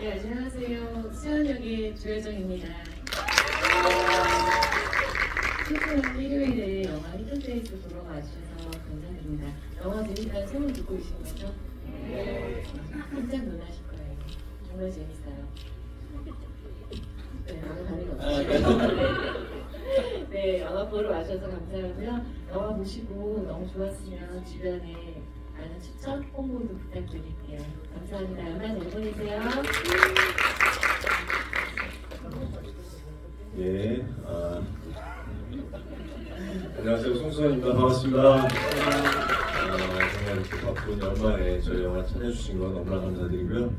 네, 조여정입니다. 소중한 일요일에 영화 히든페이스 보러 와주셔서 감사드립니다. 영화 재밌다는 소문 듣고 계신 거죠? 네. 깜짝 놀라실 거예요. 정말 재밌어요. 네, 아무 반응 없으시죠? 네, 영화 보러 와주셔서 감사하고요. 영화 보시고 너무 좋았으면 주변에 많은 추천, 홍보도 부탁드릴게요. 감사합니다. 영화 잘 보내세요. 예, 아, 안녕하세요. 송수환입니다. 반갑습니다. 아, 정말 이렇게 바쁜 연말에 저희 영화 찾아주신 거 너무나 감사드리고요.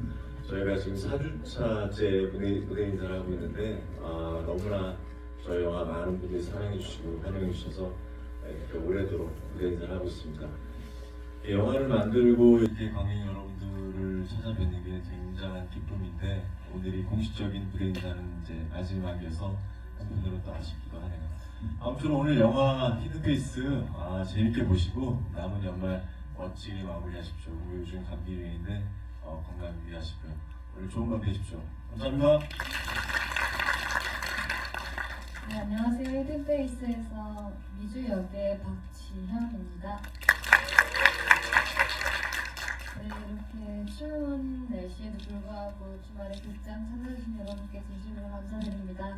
저희가 지금 4주차째 무대, 무대 인사를 하고 있는데 아, 너무나 저희 영화 많은 분들이 사랑해주시고 환영해주셔서 이렇게 오래도록 무대 인사를 하고 있습니다. 이 영화를 만들고 이렇게 관객 여러분들을 찾아뵙는 게 기쁨인데 오늘이 공식적인 인사는 이제 마지막이어서 한편으로 또 아쉽기도 하네요. 아무튼 오늘 영화 히든페이스 아, 재밌게 보시고 남은 연말 멋지게 마무리하십시오. 요즘 감기 유행인데 어, 건강 유의하시고요. 오늘 좋은 밤 되십시오. 감사합니다. 네, 안녕하세요. 히든페이스에서 미주 역의 박지현입니다. 네, 이렇게 추운 날씨에도 불구하고 주말에 극장 찾아주신 여러분께 진심으로 감사드립니다.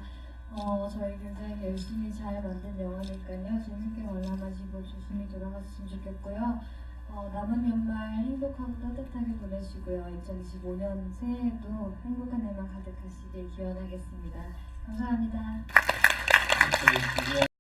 어, 저희 굉장히 열심히 잘 만든 영화니까요. 재밌게 관람하시고 조심히 돌아가셨으면 좋겠고요. 어, 남은 연말 행복하고 따뜻하게 보내시고요. 2025년 새해에도 행복한 일만 가득하시길 기원하겠습니다. 감사합니다.